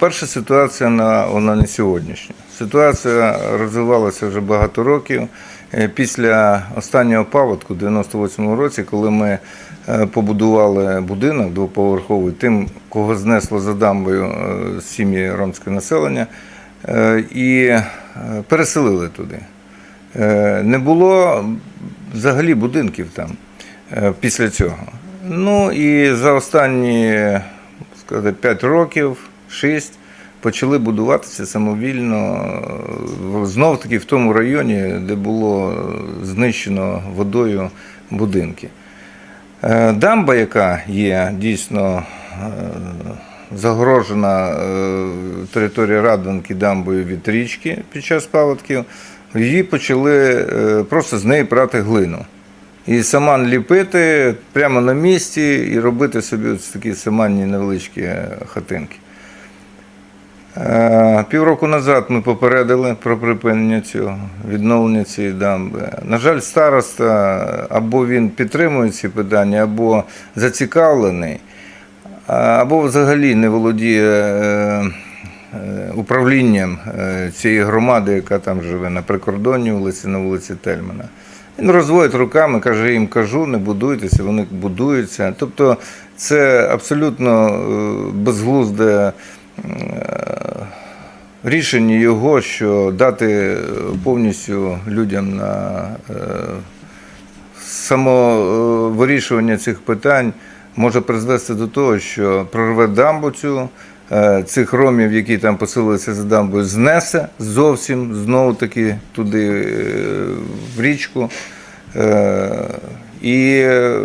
по-перше, ситуація на, вона не сьогоднішня. Ситуація розвивалася вже багато років. Е, Після останнього паводку, в 98-му році, коли ми е, побудували будинок двоповерховий, тим, кого знесло за дамбою е, сім'ї ромського населення, і переселили туди. Не було взагалі будинків там після цього. Ну і за останні сказати, 5 років, 6, почали будуватися самовільно, знов таки в тому районі, де було знищено водою будинки. Е, Дамба, яка є дійсно е, загорожена е, територія Радванки дамбою від річки під час паводків, її почали е, просто з неї прати глину. І саман ліпити прямо на місці і робити собі ось такі саманні невеличкі хатинки. Е, Півроку назад ми попередили про припинення цього, відновлення цієї дамби. На жаль, староста або він підтримує ці питання, або зацікавлений, або взагалі не володіє е, е, управлінням цієї громади, яка там живе на прикордонній вулиці, на вулиці Тельмана. Він розводить руками, каже, їм кажу, не будуйтеся, вони будуються. Тобто це абсолютно безглузде рішення його, що дати повністю людям на е, самовирішування цих питань може призвести до того, що прорве дамбу цю. е, Цих ромів, які там поселилися за дамбою, знесе зовсім знову таки туди е, в річку. Е, І е,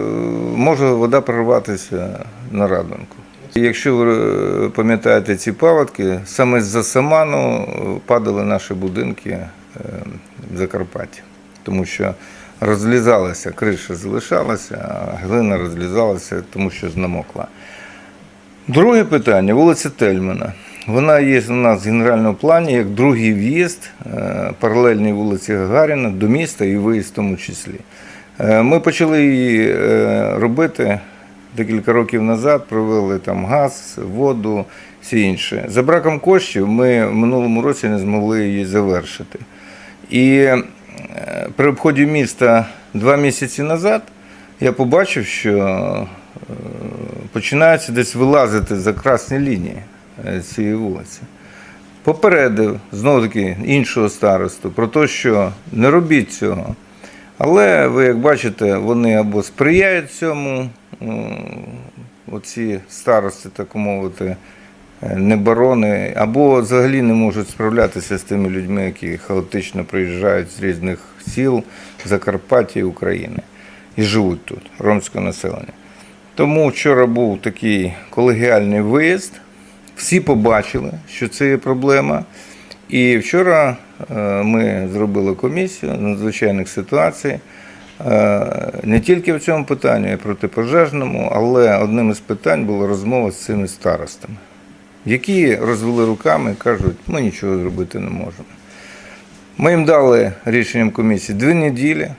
може вода прорватися на радонку. Якщо ви е, пам'ятаєте ці паводки, саме з-за саману е, падали наші будинки е, в Закарпатті, тому що розлізалася, криша залишалася, а глина розлізалася, тому що знамокла. Друге питання вулиця Тельмана. Вона є у нас в генеральному плані як другий в'їзд паралельній вулиці Гагаріна до міста і виїзд в тому числі. Ми почали її робити декілька років назад, провели там газ, воду, всі інше. За браком коштів ми в минулому році не змогли її завершити. І е, при обході міста два місяці назад я побачив, що е, починаються десь вилазити за красні лінії е, цієї вулиці. Попередив знову таки іншого старосту про те, що не робіть цього. Але ви, як бачите, вони або сприяють цьому, оці старости, так мовити, е, не барони, або взагалі не можуть справлятися з тими людьми, які хаотично приїжджають з різних сіл Закарпаття і України і живуть тут, ромське населення. Тому вчора був такий колегіальний виїзд. Всі побачили, що це є проблема. І вчора е, ми зробили комісію надзвичайних ситуацій. Е, Не тільки в цьому питанні, й протипожежному, але одним із питань була розмова з цими старостами, які розвели руками і кажуть, ми нічого зробити не можемо. Ми їм дали рішенням комісії дві неділі,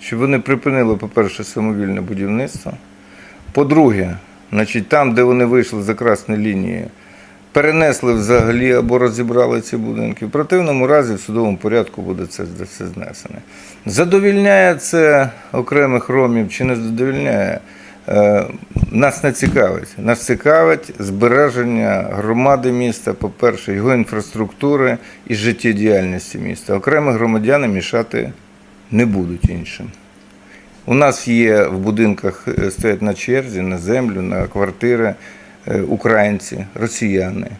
щоб вони припинили, по-перше, самовільне будівництво. По-друге, значить, там, де вони вийшли за красні лінії, перенесли взагалі або розібрали ці будинки. В противному разі в судовому порядку буде це все знесене. Задовільняє це окремих ромів чи не задовільняє? Е, Нас не цікавить. Нас цікавить збереження громади міста, по-перше, його інфраструктури і життєдіяльності міста. Окремі громадяни мішати не будуть іншим. У нас є в будинках е, стоять на черзі, на землю, на квартири українці, росіяни,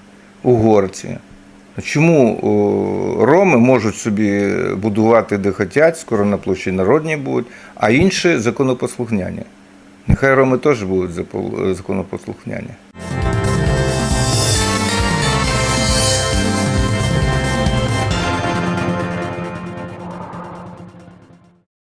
угорці. Чому роми можуть собі будувати де хотять, скоро на площі народні будуть, а інші законопослухняні? Нехай роми теж будуть законопослухняні.